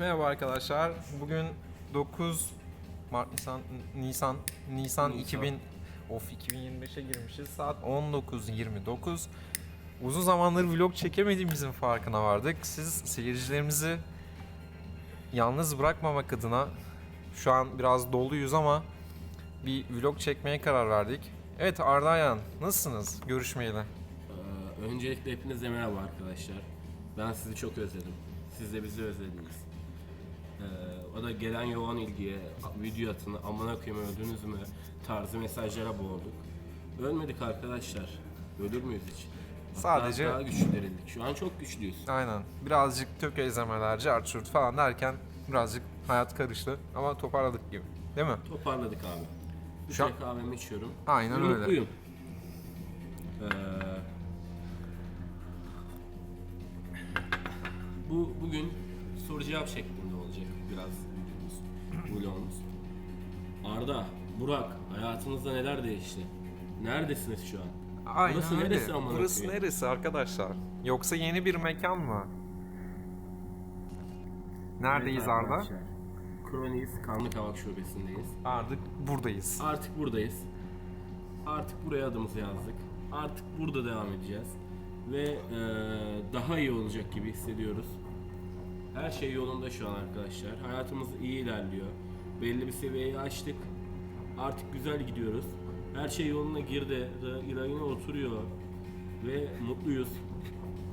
Merhaba arkadaşlar. Bugün 9 Mart Nisan Nisan Nisan, Nisan. 2000 of 2025'e girmişiz. Saat 19.29. Uzun zamandır vlog çekemediğimizin farkına vardık. Siz seyircilerimizi yalnız bırakmamak adına şu an biraz doluyuz ama bir vlog çekmeye karar verdik. Evet Arda Ayan, nasılsınız görüşmeyeli? Ee, öncelikle hepinize merhaba arkadaşlar. Ben sizi çok özledim. Siz de bizi özlediniz. Ee, o da gelen yoğun ilgiye, video atın, amına koyayım öldünüz mü tarzı mesajlara boğulduk. Ölmedik arkadaşlar. Ölür müyüz hiç? Hatta Sadece- daha güçlenildik. Şu an çok güçlüyüz. Aynen. Birazcık tökezlemeler, carçurt falan derken birazcık hayat karıştı ama toparladık gibi. Değil mi? Toparladık abi. Bir Şu an- çay kahvemi içiyorum. Aynen öyle. Mutluyum. Ee, bu bugün soru cevap şeklinde biraz videomuz, vlogumuz. Arda, Burak, hayatınızda neler değişti? Neredesiniz şu an? Aynen Burası öyle. neresi amına Burası koyayım? neresi arkadaşlar? Yoksa yeni bir mekan mı? Neredeyiz Evet Arda? arkadaşlar, Kroniz Kanlı Kavak Şubesi'ndeyiz. Artık buradayız. Artık buradayız. Artık buraya adımızı yazdık. Artık burada devam edeceğiz. Ve eee, daha iyi olacak gibi hissediyoruz. Her şey yolunda şu an arkadaşlar. Hayatımız iyi ilerliyor. Belli bir seviyeyi aştık. Artık güzel gidiyoruz. Her şey yoluna girdi. Rayına oturuyor. Ve mutluyuz.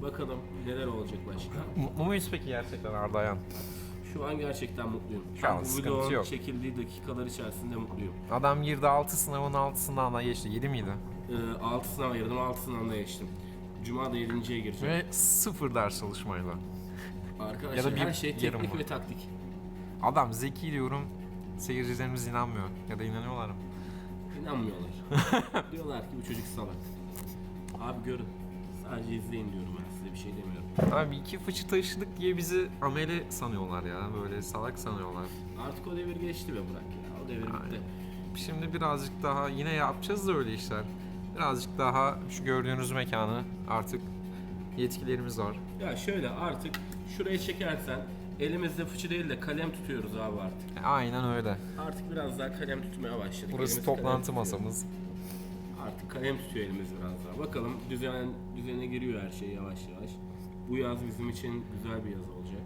Bakalım neler olacak başka. Mutlu muyuz peki gerçekten Arda Ayan? Şu an gerçekten mutluyum. Şu an bu sıkıntı vlogun yok. çekildiği dakikalar içerisinde mutluyum. Adam girdi 6 sınavın 6'sından da geçti. 7 miydi? Ee, 6 sınav ayırdım, 6 sınavda geçtim. Cuma da 7.ye gireceğim. Ve sıfır ders çalışmayla. Arkadaşlar ya da bir her şey yarım teknik var. ve taktik. Adam zeki diyorum. Seyircilerimiz inanmıyor. Ya da inanıyorlar mı? İnanmıyorlar. Diyorlar ki bu çocuk salak. Abi görün. Sadece izleyin diyorum ben size bir şey demiyorum. Abi iki fıçı taşıdık diye bizi ameli sanıyorlar ya. Böyle salak sanıyorlar. Artık o devir geçti be Burak ya. O devir bitti. Şimdi birazcık daha yine yapacağız da öyle işler. Birazcık daha şu gördüğünüz mekanı artık yetkilerimiz var. Ya şöyle artık şuraya çekersen elimizde fıçı değil de kalem tutuyoruz abi artık. E, Aynen öyle. Artık biraz daha kalem tutmaya başladık. Burası Elimiz kalem toplantı tutuyor. masamız. Artık kalem tutuyor elimiz biraz daha. Bakalım düzen, düzene giriyor her şey yavaş yavaş. Bu yaz bizim için güzel bir yaz olacak.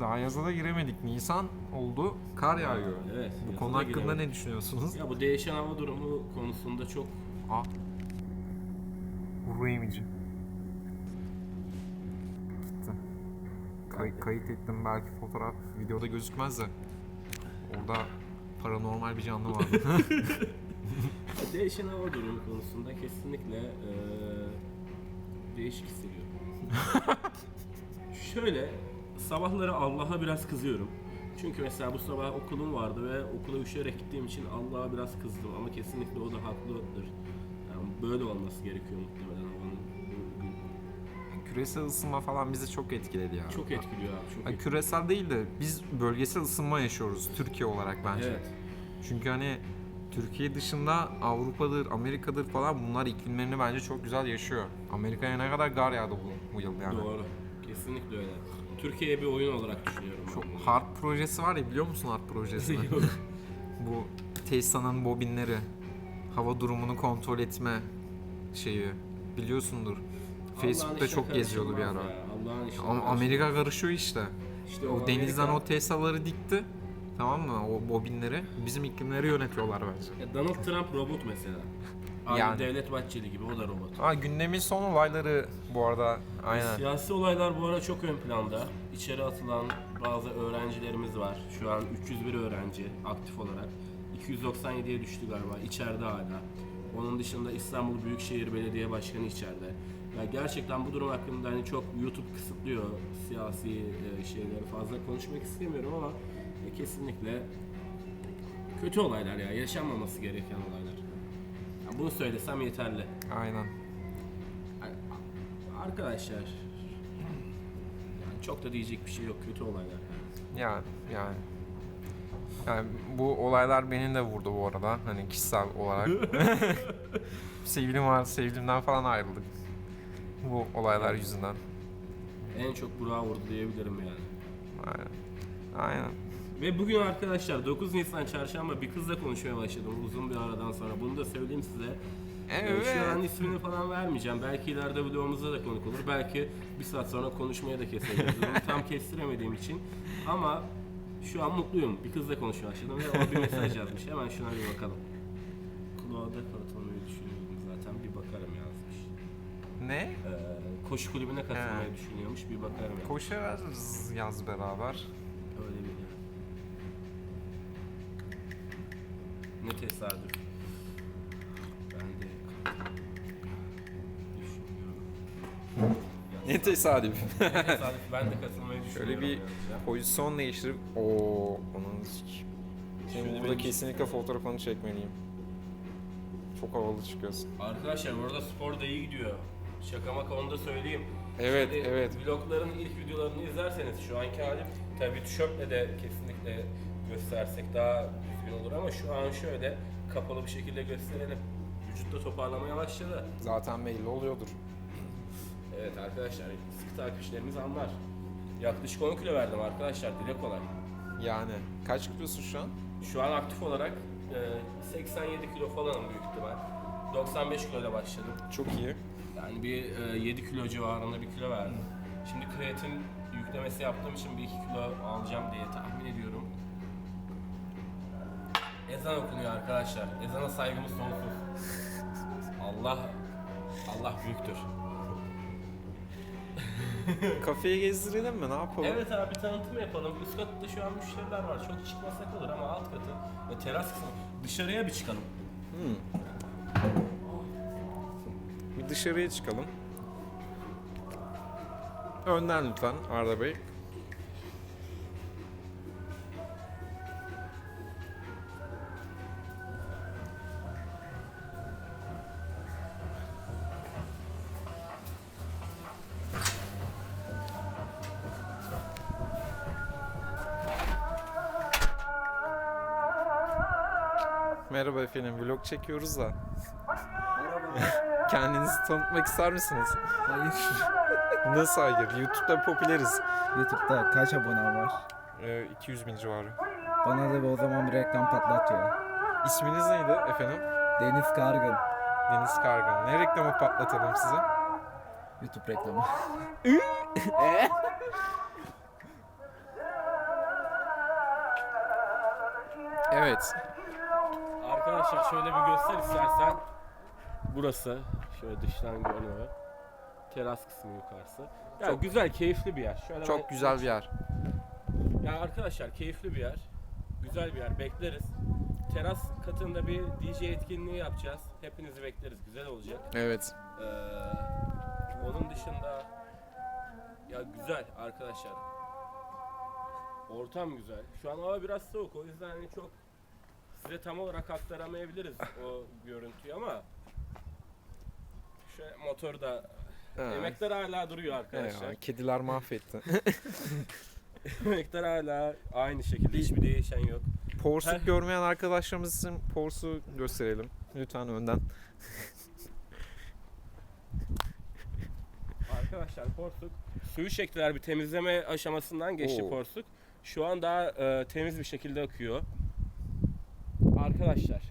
Daha yaza da giremedik. Nisan oldu. Kar yağıyor. Evet. Bu yaza konu da hakkında giremedik. ne düşünüyorsunuz? Ya bu değişen hava durumu konusunda çok Aa. Vuru emici. Gitti. Kay- kayıt ettim belki fotoğraf videoda gözükmez de. Orada paranormal bir canlı vardı. değişen hava durumu konusunda kesinlikle eee, değişik hissediyorum. Şöyle sabahları Allah'a biraz kızıyorum. Çünkü mesela bu sabah okulum vardı ve okula üşüyerek gittiğim için Allah'a biraz kızdım ama kesinlikle o da haklıdır. Böyle olması gerekiyor muhtemelen havanın. Küresel ısınma falan bizi çok etkiledi ya. Çok etkiliyor abi, çok Yani etkiliyor. küresel değil de biz bölgesel ısınma yaşıyoruz Türkiye olarak bence. Evet. Çünkü hani Türkiye dışında Avrupa'dır, Amerika'dır falan bunlar iklimlerini bence çok güzel yaşıyor. Amerika'ya ne kadar gar yağdı bu, bu yıl yani. Doğru. Kesinlikle öyle. Türkiye'ye bir oyun olarak düşünüyorum. Çok bunu. HARP projesi var ya biliyor musun HARP projesini? Yok. bu Tesla'nın bobinleri, hava durumunu kontrol etme şeyi biliyorsundur. Facebook'ta çok geziyordu bir ara. Ama. Amerika karışıyor işte. İşte O denizden Amerika- o Tesla'ları dikti. Tamam mı? O bobinleri. Bizim iklimleri yönetiyorlar bence. Ya Donald Trump robot mesela. Aynı Yani. Devlet Bahçeli gibi o da robot. Ha gündemin son olayları bu arada aynen. Siyasi olaylar bu ara çok ön planda. İçeri atılan bazı öğrencilerimiz var. Şu an 301 öğrenci aktif olarak. 297'ye düştü galiba. İçeride hala. Onun dışında İstanbul Büyükşehir Belediye Başkanı içeride. Ya gerçekten bu durum hakkında hani çok YouTube kısıtlıyor siyasi e, şeyleri fazla konuşmak istemiyorum ama e, kesinlikle kötü olaylar ya. Yaşanmaması gereken olaylar. Ya bunu söylesem yeterli. Aynen. Arkadaşlar yani çok da diyecek bir şey yok kötü olaylar. yani. Yani yani. Bu olaylar beni de vurdu bu arada. Hani kişisel olarak. Sevgilim var, sevgilimden falan ayrıldık. Bu olaylar yüzünden. en çok Burak'a vurdu diyebilirim yani. Aynen. Aynen. Ve bugün arkadaşlar 9 Nisan çarşamba bir kızla konuşmaya başladım uzun bir aradan sonra. Bunu da söyleyeyim size. Evet. Ee, Şu an ismini falan vermeyeceğim. Belki ileride vlogumuzda da konuk olur. Belki bir saat sonra konuşmaya da keseceğiz. Bunu tam kestiremediğim için. Ama şu an mutluyum. Bir kızla konuşmaya başladım ve o bir mesaj yazmış. Hemen şuna bir bakalım. Cloud'a katılmayı düşünüyorum zaten. Bir bakarım yazmış. Ne? Ee, koşu kulübüne katılmayı He. düşünüyormuş. Bir bakarım yazmış. Koşarız yaz beraber. Öyle bir. Ne tesadüf. Ben de düşünüyorum. Ne tesadüf. Tesadüf ben de katılmayı düşünüyorum. Şöyle bir pozisyon değiştirip ooo onun. Şimdi Şöyle burada bir- kesinlikle fotoğrafını çekmeliyim. Çok havalı çıkıyorsun. Arkadaşlar burada spor da iyi gidiyor. Şaka maka onu da söyleyeyim. Evet, Şimdi evet. Vlogların ilk videolarını izlerseniz şu anki halim tabii tişörtle de kesinlikle göstersek daha düzgün olur ama şu an şöyle kapalı bir şekilde gösterelim. Vücutta toparlamaya başladı. Zaten belli oluyordur. Evet arkadaşlar sık takipçilerimiz anlar. Yaklaşık 10 kilo verdim arkadaşlar dile kolay. Yani kaç kilosun şu an? Şu an aktif olarak e, 87 kilo falanım büyük ihtimal. 95 kilo ile başladım. Çok iyi. Yani bir e, 7 kilo civarında bir kilo verdim. Şimdi kreatin yüklemesi yaptığım için bir 2 kilo alacağım diye tahmin ediyorum. Ezan okunuyor arkadaşlar. Ezana saygımız sonsuz. Allah Allah büyüktür. Kafeye gezdirelim mi? Ne yapalım? Evet abi tanıtım yapalım. Üst katta şu an müşteriler var. Çok çıkmasak olur ama alt katı ve teras kısmı. Dışarıya bir çıkalım. Bir dışarıya çıkalım. Önden lütfen Arda Bey. Merhaba efendim, vlog çekiyoruz da. Kendinizi tanıtmak ister misiniz? Hayır. Nasıl hayır? YouTube'da popüleriz. YouTube'da kaç abonem var? Ee, 200 bin civarı. Bana da o zaman bir reklam patlat ya. İsminiz neydi efendim? Deniz Kargın. Deniz Kargan. Ne reklamı patlatalım size? YouTube reklamı. Evet. Arkadaşlar şöyle bir göster istersen. Burası şöyle dıştan görünüyor. Teras kısmı yukarısı. Ya Çok- güzel, keyifli bir yer. Şöyle Çok güzel bir yer. Ya arkadaşlar keyifli bir yer. Güzel bir yer. Bekleriz. Teras katında bir DJ etkinliği yapacağız. Hepinizi bekleriz. Güzel olacak. Evet. Ee, onun dışında ya güzel arkadaşlar. Ortam güzel. Şu an hava biraz soğuk. O yüzden hani çok size tam olarak aktaramayabiliriz o görüntüyü ama şöyle motorda Ha. emekler hala duruyor arkadaşlar. Eyvah, kediler mahvetti. emekler hala aynı şekilde. Hiçbir değişen yok. Porsuk Her- görmeyen arkadaşlarımız için Pors'u gösterelim. Lütfen önden. Arkadaşlar porsuk suyu çektiler bir temizleme aşamasından geçti Oo. porsuk. Şu an daha e, temiz bir şekilde akıyor. Arkadaşlar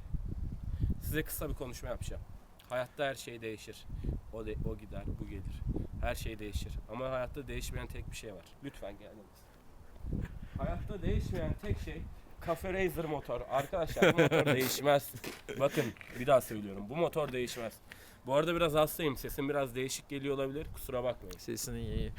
size kısa bir konuşma yapacağım. Hayatta her şey değişir. O de, o gider, bu gelir. Her şey değişir. Ama hayatta değişmeyen tek bir şey var. Lütfen geliniz. Hayatta değişmeyen tek şey Cafe Racer motor. Arkadaşlar bu motor değişmez. Bakın bir daha söylüyorum. Bu motor değişmez. Bu arada biraz hastayım. Sesim biraz değişik geliyor olabilir. Kusura bakmayın. Sesini iyi.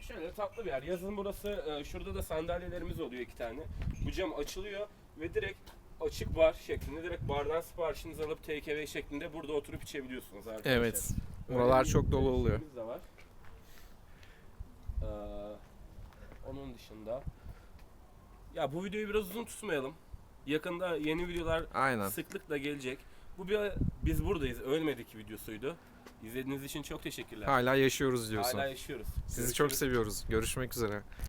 Şöyle tatlı bir yer. Yazın burası, e, şurada da sandalyelerimiz oluyor iki tane. Bu cam açılıyor ve direkt açık bar şeklinde, direkt bardan siparişinizi alıp away şeklinde burada oturup içebiliyorsunuz arkadaşlar. Evet. Buralar çok dolu oluyor. de var. Ee, onun dışında ya bu videoyu biraz uzun tutmayalım. Yakında yeni videolar Aynen. sıklıkla gelecek. Bu bir biz buradayız, ölmedik videosuydu. İzlediğiniz için çok teşekkürler. Hala yaşıyoruz diyorsun. Hala yaşıyoruz. Sizi çok Görüşürüz. seviyoruz. Görüşmek üzere.